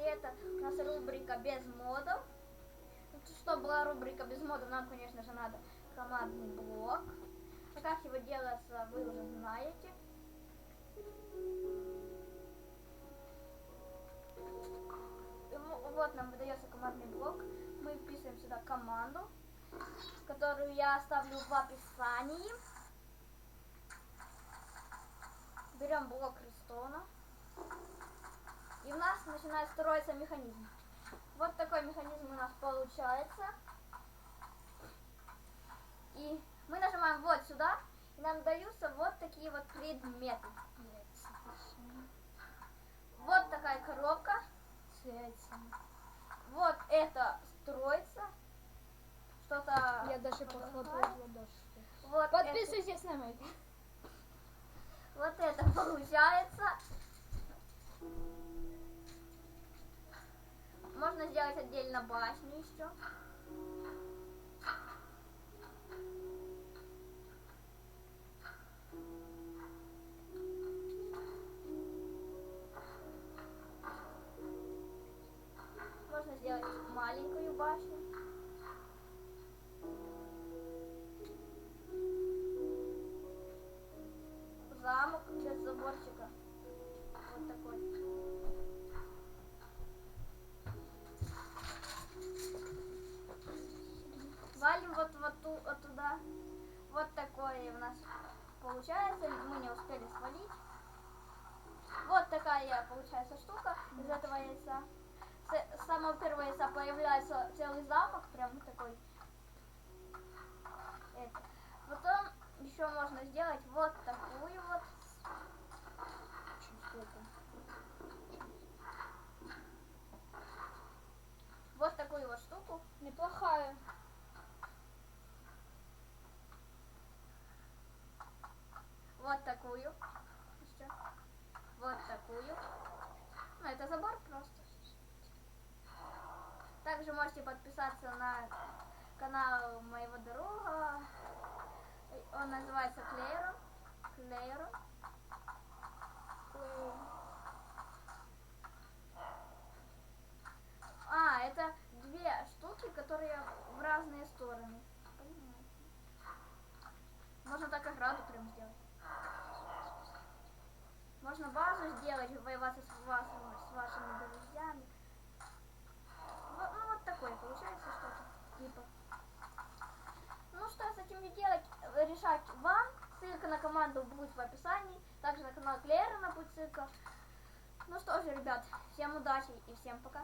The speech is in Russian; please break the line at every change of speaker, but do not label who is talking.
это у нас рубрика без модов. Ну, Чтобы была рубрика без модов, нам, конечно же, надо командный блок. А как его делается, вы уже знаете. Вот нам выдается командный блок. Мы вписываем сюда команду, которую я оставлю в описании. Берем блок Рестона. И у нас начинает строиться механизм. Вот такой механизм у нас получается. И мы нажимаем вот сюда, и нам даются вот такие вот предметы. Вот такая коробка. Вот это строится. Что-то...
Я даже похлопаю в ладошки.
Вот это-
Подписывайтесь на мой
Сделать отдельно башню еще. Можно сделать маленькую башню. Замок без заборчика. Вот такой. У нас получается. Мы не успели свалить. Вот такая получается штука из этого яйца. С, с самого первого яйца появляется целый замок, прям такой. Это. Потом еще можно сделать вот такую вот. Вот такую вот штуку.
Неплохая.
Вот такую. Еще. Вот такую. Ну, это забор просто. Также можете подписаться на канал моего друга. Он называется Клейро. Клейро. А, это две штуки, которые в разные стороны. Можно так ограду прям сделать. Можно базу сделать, воеваться с, вашими, с вашими друзьями. Вот, ну вот такое получается что-то. Типа. Ну что с этим не делать, э, решать вам. Ссылка на команду будет в описании. Также на канал Клейрона будет ссылка. Ну что же, ребят, всем удачи и всем пока.